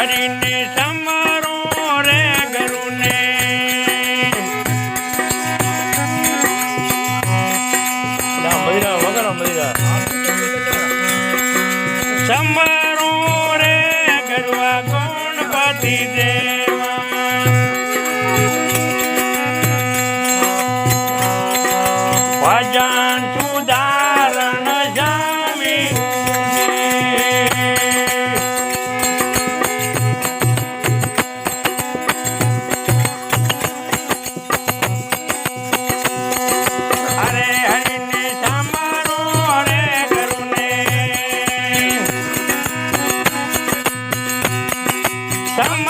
હરીને સમારો રે ગરુને. સમારો રે આ કોણ પાતી દે. Sama